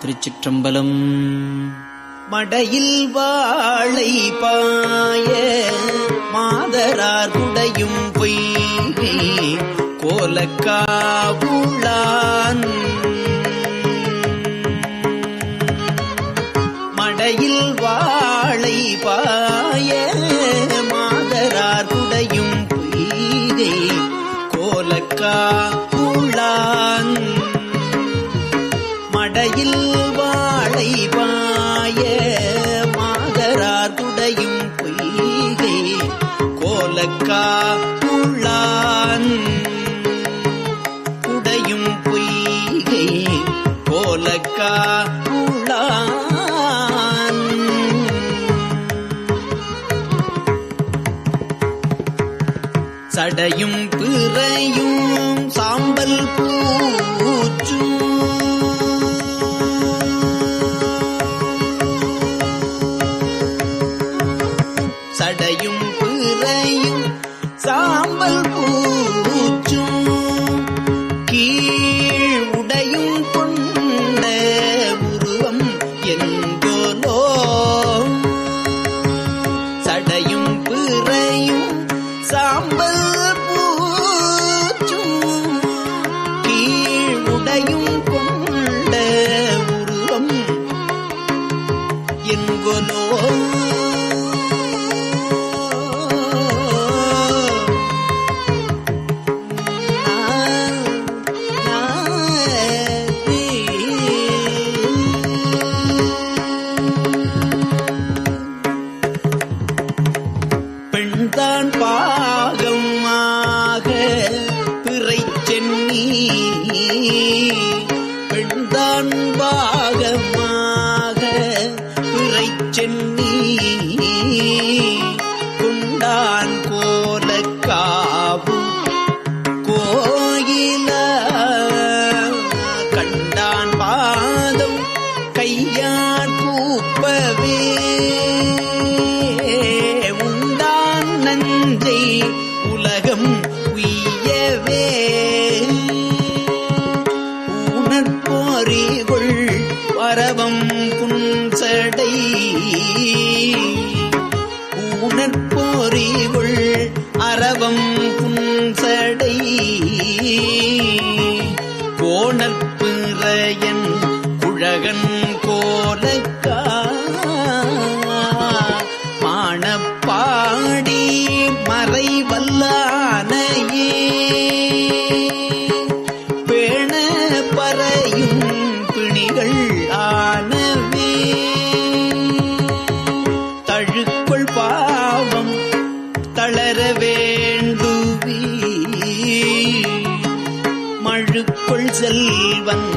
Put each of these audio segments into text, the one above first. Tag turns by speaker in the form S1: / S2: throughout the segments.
S1: திருச்சிற்றம்பலம்.
S2: மடையில் வாழை பாய மாதரார் குடையும் பொய் கோலக்காவுளான். மடையில் வாழை பாய மாதரார் குடையும் பொய்கை கோலக்கா சடையும் பிறையும் சாம்பல் பூச்சும் சடையும் என்கொலோ சென்னி பாவம் தளர வேண்டுவி. மழுக்குள் செல்வன்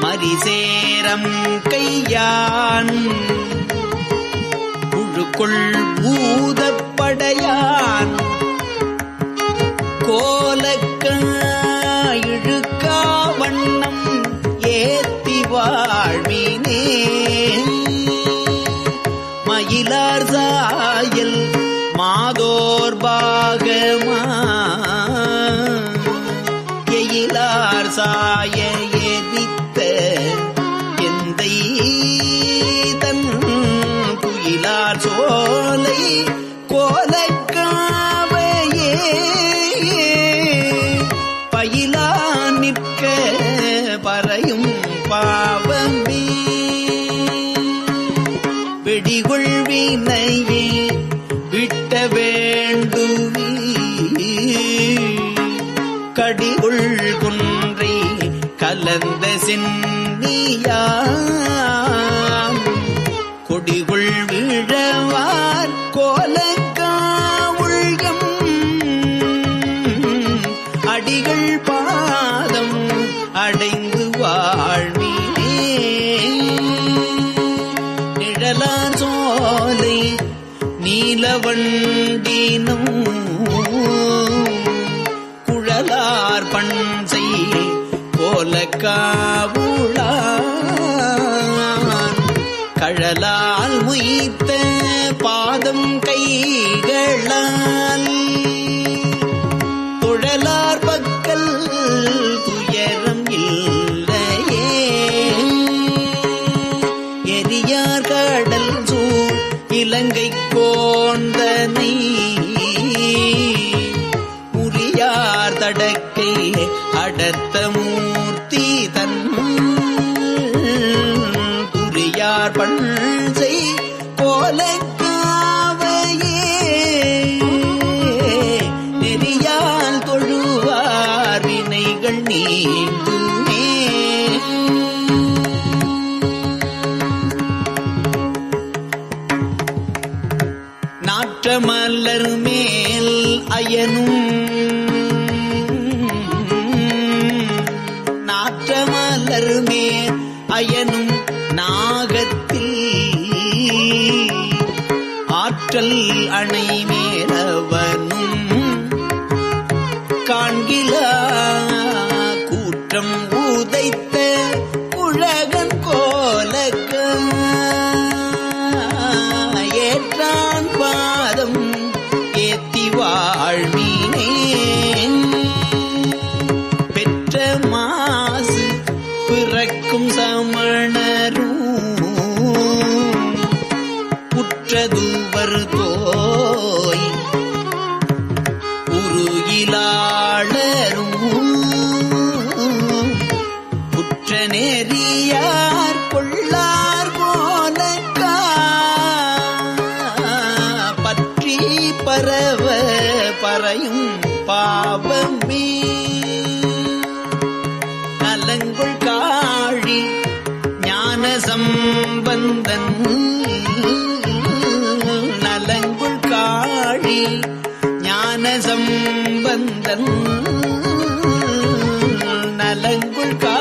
S2: மரிசேரம் கையான். முழுக்குள் பூதப்படையா வேண்டுவி கடிவுள் குன்றி கலந்த சின்னியாம் கொடிவுள் விழவார் கோலக்காவுள்யம் அடிகள் பாதம் அடைந்து வாழ்வினே. நிழலார் சோலை நீலவன் நீனும் தடக்கை அடர்த்த மூர்த்தி தன் துரியார் பண்சை போல காவையே நெறியால் தொழுவார் மேல் அயனும் பயனும் நெறியார் கொள்ளார் போனக்கா பற்றி பரவ பறையும் பாவமே. நலங்குள் காழி ஞான சம்பந்தன். நலங்குள் காழி ஞான சம்பந்தன். நலங்குள் காழி